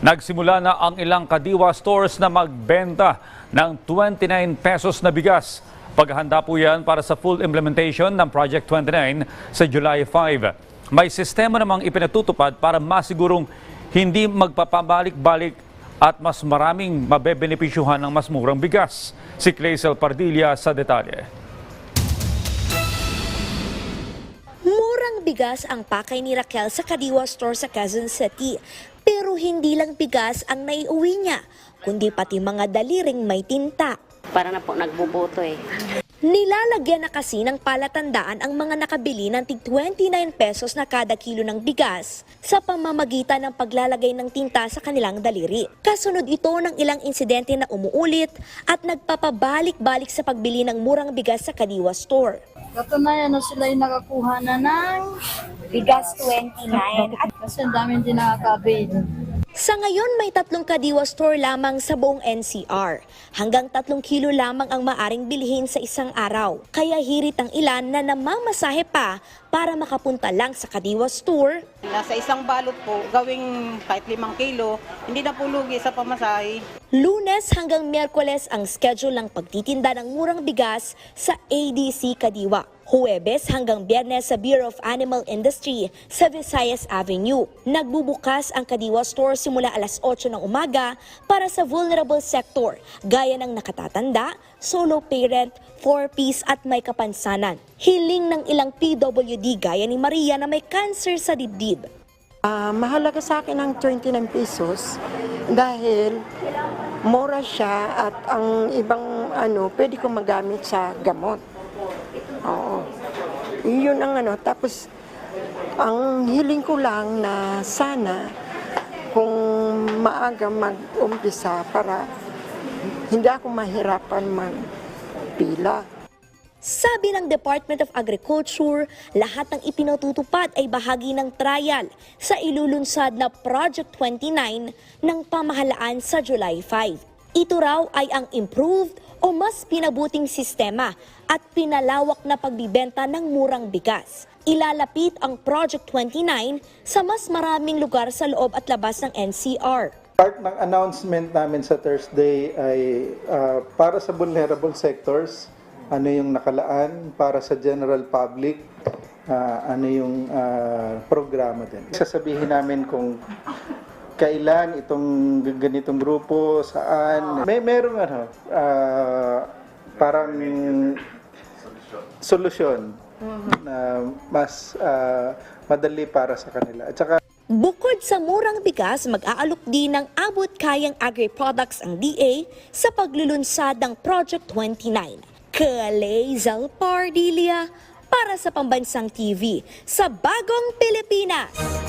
Nagsimula na ang ilang kadiwa stores na magbenta ng 29 pesos na bigas. Paghahanda po yan para sa full implementation ng Project 29 sa July 5. May sistema namang ipinatutupad para masigurong hindi magpapabalik-balik at mas maraming mabebenepisyuhan ng mas murang bigas. Si Clazel Pardilla sa detalye. Murang bigas ang pakay ni Raquel sa Kadiwa Store sa Quezon City. Pero hindi lang bigas ang naiuwi niya, kundi pati mga daliring may tinta. Para na po nagbuboto eh. Nilalagyan na kasi ng palatandaan ang mga nakabili ng tig 29 pesos na kada kilo ng bigas sa pamamagitan ng paglalagay ng tinta sa kanilang daliri. Kasunod ito ng ilang insidente na umuulit at nagpapabalik-balik sa pagbili ng murang bigas sa Kadiwa Store. Katunayan na sila yung nakakuha na ng Bigas 29 at kasi ang daming din nakaka-avail. Sa ngayon, may tatlong kadiwa store lamang sa buong NCR. Hanggang tatlong kilo lamang ang maaring bilhin sa isang araw. Kaya hirit ang ilan na namamasahe pa para makapunta lang sa kadiwa store. Nasa isang balot po, gawing kahit limang kilo, hindi na po lugi sa pamasahe. Lunes hanggang Miyerkules ang schedule ng pagtitinda ng murang bigas sa ADC Kadiwa. Huwebes hanggang Biyernes sa Bureau of Animal Industry sa Visayas Avenue. Nagbubukas ang Kadiwa Store simula alas 8 ng umaga para sa vulnerable sector gaya ng nakatatanda, solo parent, 4-piece at may kapansanan. Hiling ng ilang PWD gaya ni Maria na may cancer sa dibdib. Ah, mahalaga sa akin ang 29 pesos dahil mura siya at ang ibang ano, pwede ko magamit sa gamot. Oo. Yun ang ano. Tapos, ang hiling ko lang na sana kung maaga mag-umpisa para hindi ako mahirapan magpila. Sabi ng Department of Agriculture, lahat ng ipinatutupad ay bahagi ng trial sa ilulunsad na Project 29 ng pamahalaan sa July 5. Ito raw ay ang improved o mas pinabuting sistema at pinalawak na pagbibenta ng murang bigas. Ilalapit ang Project 29 sa mas maraming lugar sa loob at labas ng NCR. Part ng announcement namin sa Thursday ay ah, para sa vulnerable sectors, ano yung nakalaan, para sa general public, ah, ano yung ah, programa din. Sasabihin namin kung kailan itong ganitong grupo, saan. May merong ano, ah, parang solusyon na mas ah, madali para sa kanila. At saka Bukod sa murang bigas, mag-aalok din ng abot kayang agri-products ang DA sa paglulunsad ng Project 29. Kalezal Pardilia para sa Pambansang TV sa Bagong Pilipinas.